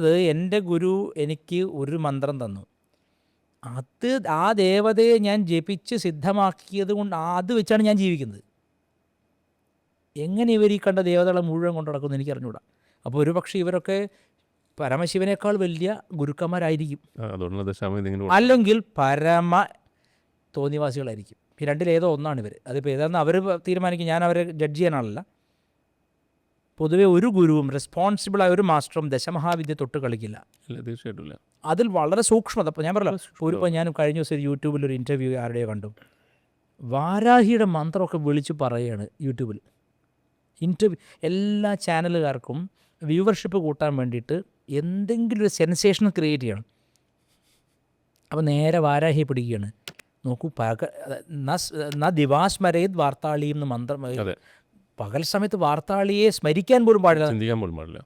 അത് എന്റെ ഗുരു എനിക്ക് ഒരു മന്ത്രം തന്നു. അത് ആ ദേവതയെ ഞാൻ ജപിച്ച് സിദ്ധമാക്കിയത് കൊണ്ട് അത് വെച്ചാണ് ഞാൻ ജീവിക്കുന്നത്. എങ്ങനെ ഇവർ ഈ കണ്ട ദേവതകളെ മുഴുവൻ കൊണ്ട് നടക്കുന്നു എനിക്ക് അറിഞ്ഞൂടാ. അപ്പോൾ ഒരു പക്ഷേ ഇവരൊക്കെ പരമശിവനേക്കാൾ വലിയ ഗുരുക്കന്മാരായിരിക്കും. അല്ലെങ്കിൽ പരമ തോന്നിവാസികളായിരിക്കും. ഈ രണ്ടിലേതോ ഒന്നാണ് ഇവർ അതിപ്പോൾ ഏതാണെന്ന് അവർ തീരുമാനിക്കും. ഞാൻ അവരെ ജഡ്ജ് ചെയ്യാനാണല്ല പൊതുവെ ഒരു ഗുരുവും റെസ്പോൺസിബിളായ ഒരു മാസ്റ്ററും ദശമഹാവിദ്യ തൊട്ട് കളിക്കില്ല. ഇല്ല തീർച്ചയായിട്ടും അതിൽ വളരെ സൂക്ഷ്മത. അപ്പോൾ ഞാൻ പറയല്ലോ ഒരു ഇപ്പോൾ ഞാൻ കഴിഞ്ഞ ദിവസം യൂട്യൂബിൽ ഒരു ഇന്റർവ്യൂ ആരുടെയോ കണ്ടു. വാരാഹിയുടെ മന്ത്രമൊക്കെ വിളിച്ച് പറയുകയാണ് യൂട്യൂബിൽ. ഇന്റർവ്യൂ എല്ലാ ചാനലുകാർക്കും വ്യൂവർഷിപ്പ് കൂട്ടാൻ വേണ്ടിയിട്ട് എന്തെങ്കിലും ഒരു സെൻസേഷൻ ക്രിയേറ്റ് ചെയ്യണം. അപ്പോൾ നേരെ വാരാഹിയെ പിടിക്കുകയാണ്. നോക്കൂ പക ന ദിവാസ്മരേത് വാർത്താളിയും എന്ന് മന്ത്രം പകൽ സമയത്ത് വാർത്താളിയെ സ്മരിക്കാൻ പോലും പാടില്ല. ചിന്തിക്കാൻ പോലും പാടില്ല.